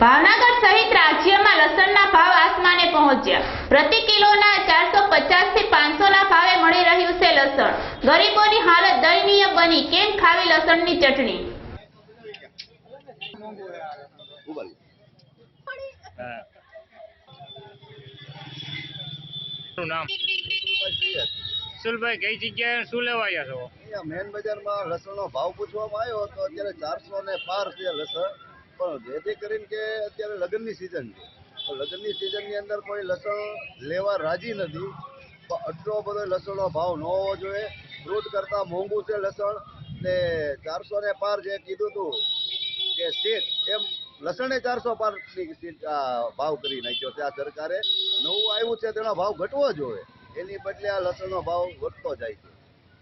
ભાવનગર સહિત રાજ્યમાં લસણના ભાવ આસમાને પહોંચ્યા. પ્રતિ કિલોના ચારસો પચાસથી પાંચસો ના ભાવે મળી રહ્યું છે લસણ. ગરીબોની હાલત દયનીય બની. કેમ ખાવી લસણની ચટણી? સુલભાઈ કઈ જગ્યાએ શું લેવા છો? મેન બજારમાં લસણનો ભાવ પૂછવામાં આવ્યો તો અત્યારે ચારસો ને પાર છે લસણ. પણ જેથી કરીને કે અત્યારે લગ્નની સિઝન છે. તો લગ્નની સિઝનની અંદર કોઈ લસણ લેવા રાજી નથી. તો આટલો બધો લસણનો ભાવ ન હોવો જોઈએ. ફ્રૂટ કરતાં મોંઘું છે લસણ. ને ચારસો ને પાર જે કીધું હતું કે સીટ એમ લસણે ચારસો પાર ભાવ કરી નાખ્યો છે આ સરકારે. નવું આવ્યું છે તેનો ભાવ ઘટવો જોઈએ. એની બદલે આ લસણનો ભાવ વધતો જાય છે.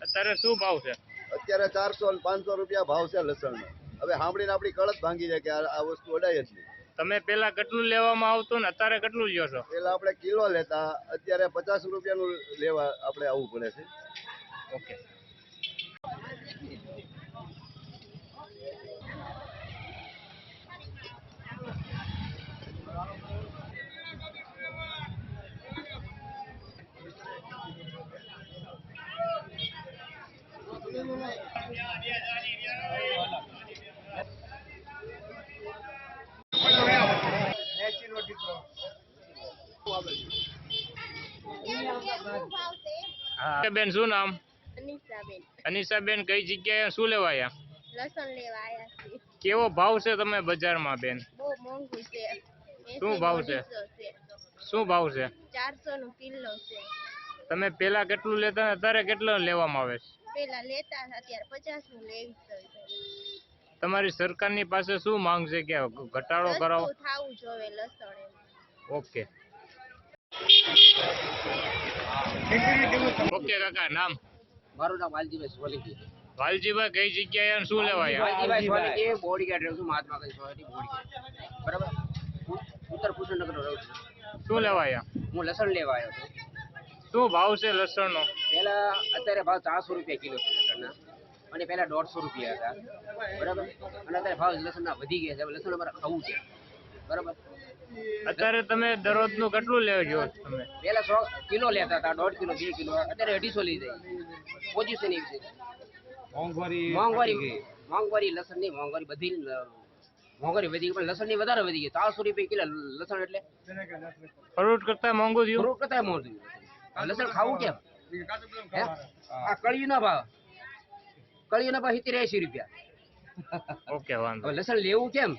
અત્યારે શું ભાવ છે? અત્યારે ચારસો ને પાંચસો રૂપિયા ભાવ છે લસણનો. હવે સાંભળીને આપણી કળત ભાંગી જાય કે આ વસ્તુ અડાય જ નહીં. તમે પેલા કેટલું લેવામાં આવતું ને અત્યારે કેટલું લ્યો છો? પેલા આપણે કિલો લેતા અત્યારે પચાસ રૂપિયાનું લેવા આપણે આવવું પડે છે. ઓકે. બેન શું નામ? અનિશાબેન. અનિશાબેન કઈ જગ્યાએ? શું લેવા લસણ કેવો ભાવ છે તમે બજારમાં બેન? બહુ મોંઘું છે. શું ભાવ છે? શું ભાવ છે? ચારસો નો કિલો છે. તમે પેલા કેટલું લેતા અત્યારે કેટલું લેવામાં આવે છે? પેલા લેતા અત્યારે પચાસનું લેવી છે તમારી સરકારની પાસે શું માંગ છે કે ઘટાડો કરાવો? થાવું જોવે લસણ એમ. ઓકે. ઓકે કાકા નામ? મારું નામ વાલજીભાઈ સોલંકી. વાલજીભાઈ કઈ જગ્યાએ અને શું લેવા આવ્યા? વાલજીભાઈ સોલંકી બોડી ગાર્ડ રહું છું મહાત્મા ગાંધી સોસાયટી બોડી બરાબર? ઉત્તર પુષ્ણનગર રહું છું. શું લેવા આવ્યા? હું લસણ લેવા આવ્યો છું શું ભાવ છે લસણનો? પહેલા અત્યારે ભાવ ચારસો રૂપિયા કિલો છે લસણના. અને પહેલા દોઢસો રૂપિયા હતા. બરાબર? અને અત્યારે ભાવ લસણના વધી ગયા છે. હવે લસણ અમારે ખાવું છે. બરાબર? અત્યારે તમે દરરોજનું કેટલું લેવા છો તમે? પહેલા સો કિલો લેતા હતા દોઢ કિલો બે કિલો. અત્યારે અઢીસો લઈ જાય. પોઝિશન એવી છે. મોંઘવારી મોંઘવારી લસણની મોંઘવારી બધી મોંઘવારી વધી ગઈ. પણ લસણની વધારે વધી ગઈ. ચારસો રૂપિયા કિલો લસણ એટલે? ફ્રૂટ કરતા મોંઘું થયું? ફ્રૂટ કરતા મોંઘું આ લસણ ખાવું કેમ? હે? આ કળિયુંના ભાવ. કળિયુંના ભાવ સિત્તેર એસી રૂપિયા. ઓકે વાંધો લસણ લેવું કેમ?